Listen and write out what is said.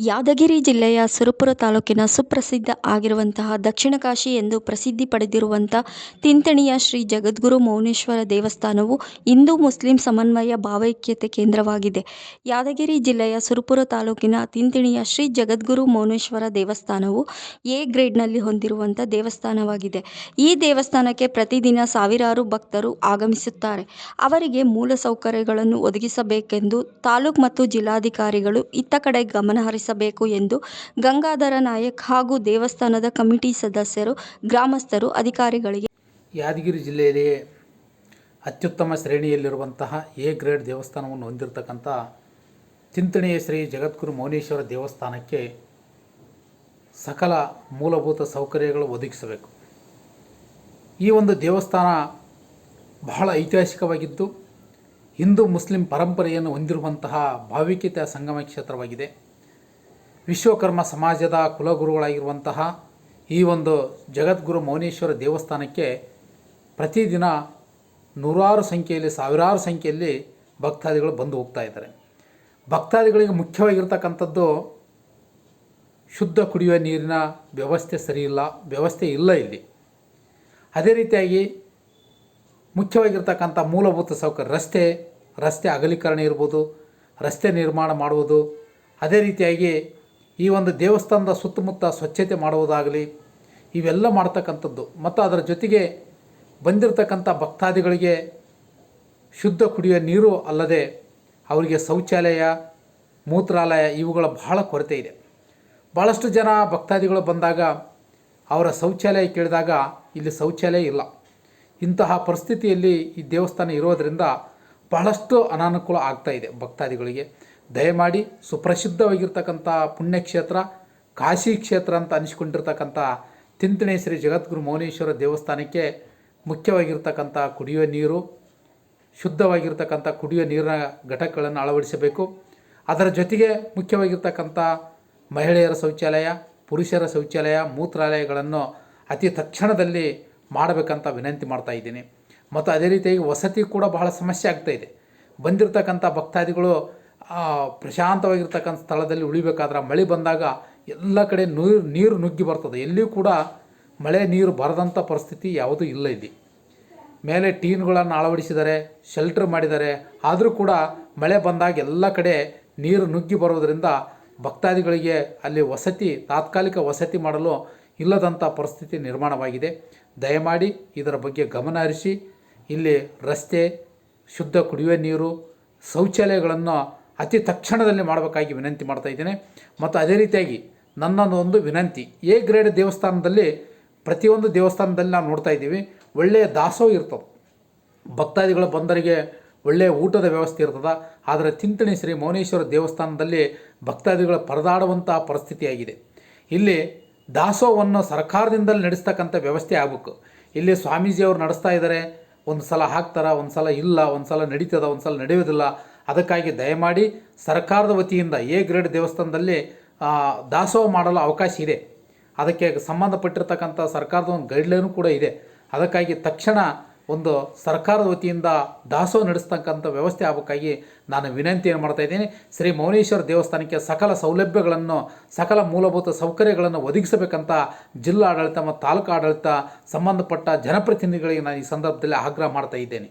ಯಾದಗಿರಿ ಜಿಲ್ಲೆಯ ಸುರಪುರ ತಾಲೂಕಿನ ಸುಪ್ರಸಿದ್ಧ ಆಗಿರುವಂತಹ ದಕ್ಷಿಣ ಕಾಶಿ ಎಂದು ಪ್ರಸಿದ್ಧಿ ಪಡೆದಿರುವಂಥ ತಿಂತಣಿಯ ಶ್ರೀ ಜಗದ್ಗುರು ಮೌನೇಶ್ವರ ದೇವಸ್ಥಾನವು ಹಿಂದೂ ಮುಸ್ಲಿಂ ಸಮನ್ವಯ ಭಾವೈಕ್ಯತೆ ಕೇಂದ್ರವಾಗಿದೆ. ಯಾದಗಿರಿ ಜಿಲ್ಲೆಯ ಸುರಪುರ ತಾಲೂಕಿನ ತಿಂತಣಿಯ ಶ್ರೀ ಜಗದ್ಗುರು ಮೌನೇಶ್ವರ ದೇವಸ್ಥಾನವು ಎ ಗ್ರೇಡ್ನಲ್ಲಿ ಹೊಂದಿರುವಂಥ ದೇವಸ್ಥಾನವಾಗಿದೆ. ಈ ದೇವಸ್ಥಾನಕ್ಕೆ ಪ್ರತಿದಿನ ಸಾವಿರಾರು ಭಕ್ತರು ಆಗಮಿಸುತ್ತಾರೆ. ಅವರಿಗೆ ಮೂಲ ಸೌಕರ್ಯಗಳನ್ನು ಒದಗಿಸಬೇಕೆಂದು ತಾಲೂಕು ಮತ್ತು ಜಿಲ್ಲಾಧಿಕಾರಿಗಳು ಇತ್ತ ಕಡೆ ಗಮನ ಹರಿಸಬೇಕು ಎಂದು ಗಂಗಾಧರ ನಾಯಕ್ ಹಾಗೂ ದೇವಸ್ಥಾನದ ಕಮಿಟಿ ಸದಸ್ಯರು, ಗ್ರಾಮಸ್ಥರು, ಅಧಿಕಾರಿಗಳಿಗೆ ಯಾದಗಿರಿ ಜಿಲ್ಲೆಯಲ್ಲಿ ಅತ್ಯುತ್ತಮ ಶ್ರೇಣಿಯಲ್ಲಿರುವಂತಹ ಎ ಗ್ರೇಡ್ ದೇವಸ್ಥಾನವನ್ನು ಹೊಂದಿರತಕ್ಕಂಥ ಚಿಂತನೆಯ ಶ್ರೀ ಜಗದ್ಗುರು ಮೌನೇಶ್ವರ ದೇವಸ್ಥಾನಕ್ಕೆ ಸಕಲ ಮೂಲಭೂತ ಸೌಕರ್ಯಗಳು ಒದಗಿಸಬೇಕು. ಈ ಒಂದು ದೇವಸ್ಥಾನ ಬಹಳ ಐತಿಹಾಸಿಕವಾಗಿದ್ದು, ಹಿಂದೂ ಮುಸ್ಲಿಂ ಪರಂಪರೆಯನ್ನು ಹೊಂದಿರುವಂತಹ ಭಾವಿಕತೆಯ ಸಂಗಮ ಕ್ಷೇತ್ರವಾಗಿದೆ. ವಿಶ್ವಕರ್ಮ ಸಮಾಜದ ಕುಲಗುರುಗಳಾಗಿರುವಂತಹ ಈ ಒಂದು ಜಗದ್ಗುರು ಮೌನೇಶ್ವರ ದೇವಸ್ಥಾನಕ್ಕೆ ಪ್ರತಿದಿನ ನೂರಾರು ಸಂಖ್ಯೆಯಲ್ಲಿ, ಸಾವಿರಾರು ಸಂಖ್ಯೆಯಲ್ಲಿ ಭಕ್ತಾದಿಗಳು ಬಂದು ಹೋಗ್ತಾ ಇದ್ದಾರೆ. ಭಕ್ತಾದಿಗಳಿಗೆ ಮುಖ್ಯವಾಗಿರ್ತಕ್ಕಂಥದ್ದು ಶುದ್ಧ ಕುಡಿಯುವ ನೀರಿನ ವ್ಯವಸ್ಥೆ ಸರಿಯಿಲ್ಲ ವ್ಯವಸ್ಥೆ ಇಲ್ಲ ಇಲ್ಲಿ. ಅದೇ ರೀತಿಯಾಗಿ ಮುಖ್ಯವಾಗಿರ್ತಕ್ಕಂಥ ಮೂಲಭೂತ ಸೌಕರ್ಯ, ರಸ್ತೆ ರಸ್ತೆ ಅಗಲೀಕರಣ ಇರ್ಬೋದು, ರಸ್ತೆ ನಿರ್ಮಾಣ ಮಾಡುವುದು, ಅದೇ ರೀತಿಯಾಗಿ ಈ ಒಂದು ದೇವಸ್ಥಾನದ ಸುತ್ತಮುತ್ತ ಸ್ವಚ್ಛತೆ ಮಾಡುವುದಾಗಲಿ, ಇವೆಲ್ಲ ಮಾಡ್ತಕ್ಕಂಥದ್ದು. ಮತ್ತು ಅದರ ಜೊತೆಗೆ ಬಂದಿರತಕ್ಕಂಥ ಭಕ್ತಾದಿಗಳಿಗೆ ಶುದ್ಧ ಕುಡಿಯುವ ನೀರು ಅಲ್ಲದೆ ಅವರಿಗೆ ಶೌಚಾಲಯ, ಮೂತ್ರಾಲಯ ಇವುಗಳ ಬಹಳ ಕೊರತೆ ಇದೆ. ಭಾಳಷ್ಟು ಜನ ಭಕ್ತಾದಿಗಳು ಬಂದಾಗ ಅವರ ಶೌಚಾಲಯ ಕೇಳಿದಾಗ ಇಲ್ಲಿ ಶೌಚಾಲಯ ಇಲ್ಲ. ಇಂತಹ ಪರಿಸ್ಥಿತಿಯಲ್ಲಿ ಈ ದೇವಸ್ಥಾನ ಇರೋದರಿಂದ ಬಹಳಷ್ಟು ಅನಾನುಕೂಲ ಆಗ್ತಾ ಇದೆ ಭಕ್ತಾದಿಗಳಿಗೆ. ದಯಮಾಡಿ ಸುಪ್ರಸಿದ್ಧವಾಗಿರ್ತಕ್ಕಂಥ ಪುಣ್ಯಕ್ಷೇತ್ರ, ಕಾಶಿ ಕ್ಷೇತ್ರ ಅಂತ ಅನಿಸ್ಕೊಂಡಿರ್ತಕ್ಕಂಥ ತಿಂತಣಿ ಶ್ರೀ ಜಗದ್ಗುರು ಮೌನೇಶ್ವರ ದೇವಸ್ಥಾನಕ್ಕೆ ಮುಖ್ಯವಾಗಿರ್ತಕ್ಕಂಥ ಕುಡಿಯುವ ನೀರು, ಶುದ್ಧವಾಗಿರ್ತಕ್ಕಂಥ ಕುಡಿಯುವ ನೀರಿನ ಘಟಕಗಳನ್ನು ಅಳವಡಿಸಬೇಕು. ಅದರ ಜೊತೆಗೆ ಮುಖ್ಯವಾಗಿರ್ತಕ್ಕಂಥ ಮಹಿಳೆಯರ ಶೌಚಾಲಯ, ಪುರುಷರ ಶೌಚಾಲಯ, ಮೂತ್ರಾಲಯಗಳನ್ನು ಅತಿ ತಕ್ಷಣದಲ್ಲಿ ಮಾಡಬೇಕಂತ ವಿನಂತಿ ಮಾಡ್ತಾ ಇದ್ದೀನಿ. ಮತ್ತು ಅದೇ ರೀತಿಯಾಗಿ ವಸತಿ ಕೂಡ ಬಹಳ ಸಮಸ್ಯೆ ಆಗ್ತಾ ಇದೆ. ಬಂದಿರತಕ್ಕಂಥ ಭಕ್ತಾದಿಗಳು ಪ್ರಶಾಂತವಾಗಿರ್ತಕ್ಕಂಥ ಸ್ಥಳದಲ್ಲಿ ಉಳಿಬೇಕಾದ್ರೆ ಮಳೆ ಬಂದಾಗ ಎಲ್ಲ ಕಡೆ ನೀರು ನೀರು ನುಗ್ಗಿ ಬರ್ತದೆ. ಎಲ್ಲಿಯೂ ಕೂಡ ಮಳೆ, ನೀರು ಬರದಂಥ ಪರಿಸ್ಥಿತಿ ಯಾವುದೂ ಇಲ್ಲ ಇಲ್ಲಿ. ಮೇಲೆ ಟೀನ್ಗಳನ್ನು ಅಳವಡಿಸಿದ್ದಾರೆ ಶೆಲ್ಟರ್ ಮಾಡಿದ್ದಾರೆ. ಆದರೂ ಕೂಡ ಮಳೆ ಬಂದಾಗ ಎಲ್ಲ ಕಡೆ ನೀರು ನುಗ್ಗಿ ಬರೋದರಿಂದ ಭಕ್ತಾದಿಗಳಿಗೆ ಅಲ್ಲಿ ವಸತಿ, ತಾತ್ಕಾಲಿಕ ವಸತಿ ಮಾಡಲು ಇಲ್ಲದಂಥ ಪರಿಸ್ಥಿತಿ ನಿರ್ಮಾಣವಾಗಿದೆ. ದಯಮಾಡಿ ಇದರ ಬಗ್ಗೆ ಗಮನ ಹರಿಸಿ. ಇಲ್ಲಿ ರಸ್ತೆ, ಶುದ್ಧ ಕುಡಿಯುವ ನೀರು, ಶೌಚಾಲಯಗಳನ್ನು ಅತಿ ತಕ್ಷಣದಲ್ಲಿ ಮಾಡಬೇಕಾಗಿ ವಿನಂತಿ ಮಾಡ್ತಾ ಇದ್ದೇನೆ. ಮತ್ತು ಅದೇ ರೀತಿಯಾಗಿ ನನ್ನನ್ನು ಒಂದು ವಿನಂತಿ, ಎ ಗ್ರೇಡ್ ದೇವಸ್ಥಾನದಲ್ಲಿ, ಪ್ರತಿಯೊಂದು ದೇವಸ್ಥಾನದಲ್ಲಿ ನಾವು ನೋಡ್ತಾ ಇದ್ದೀವಿ, ಒಳ್ಳೆಯ ದಾಸೋಹ ಇರ್ತದೆ. ಭಕ್ತಾದಿಗಳು ಬಂದರಿಗೆ ಒಳ್ಳೆಯ ಊಟದ ವ್ಯವಸ್ಥೆ ಇರ್ತದೆ. ಆದರೆ ತಿಂತಣಿ ಶ್ರೀ ಮೌನೇಶ್ವರ ದೇವಸ್ಥಾನದಲ್ಲಿ ಭಕ್ತಾದಿಗಳ ಪರದಾಡುವಂತಹ ಪರಿಸ್ಥಿತಿಯಾಗಿದೆ. ಇಲ್ಲಿ ದಾಸೋಹವನ್ನು ಸರ್ಕಾರದಿಂದಲೇ ನಡೆಸ್ತಕ್ಕಂಥ ವ್ಯವಸ್ಥೆ ಆಗಬೇಕು. ಇಲ್ಲಿ ಸ್ವಾಮೀಜಿಯವರು ನಡೆಸ್ತಾ ಇದ್ದಾರೆ. ಒಂದು ಸಲ ಹಾಕ್ತಾರೆ, ಒಂದು ಸಲ ಇಲ್ಲ, ಒಂದು ಸಲ ನಡೀತದ, ಒಂದು ಸಲ ನಡೆಯೋದಿಲ್ಲ ಅದಕ್ಕಾಗಿ ದಯಮಾಡಿ ಸರ್ಕಾರದ ವತಿಯಿಂದ ಎ ಗ್ರೇಡ್ ದೇವಸ್ಥಾನದಲ್ಲಿ ದಾಸೋಹ ಮಾಡಲು ಅವಕಾಶ ಇದೆ. ಅದಕ್ಕೆ ಸಂಬಂಧಪಟ್ಟಿರ್ತಕ್ಕಂಥ ಸರ್ಕಾರದ ಒಂದು ಗೈಡ್ಲೈನು ಕೂಡ ಇದೆ. ಅದಕ್ಕಾಗಿ ತಕ್ಷಣ ಒಂದು ಸರ್ಕಾರದ ವತಿಯಿಂದ ದಾಸೋಹ ನಡೆಸ್ತಕ್ಕಂಥ ವ್ಯವಸ್ಥೆ ಆಗಬೇಕಾಗಿ ನಾನು ವಿನಂತಿಯನ್ನು ಮಾಡ್ತಾ ಇದ್ದೀನಿ. ಶ್ರೀ ಮೌನೇಶ್ವರ ದೇವಸ್ಥಾನಕ್ಕೆ ಸಕಲ ಸೌಲಭ್ಯಗಳನ್ನು, ಸಕಲ ಮೂಲಭೂತ ಸೌಕರ್ಯಗಳನ್ನು ಒದಗಿಸಬೇಕಂತ ಜಿಲ್ಲಾ ಆಡಳಿತ ಮತ್ತು ತಾಲೂಕು ಆಡಳಿತ ಸಂಬಂಧಪಟ್ಟ ಜನಪ್ರತಿನಿಧಿಗಳಿಗೆ ನಾನು ಈ ಸಂದರ್ಭದಲ್ಲಿ ಆಗ್ರಹ ಮಾಡ್ತಾ ಇದ್ದೇನೆ.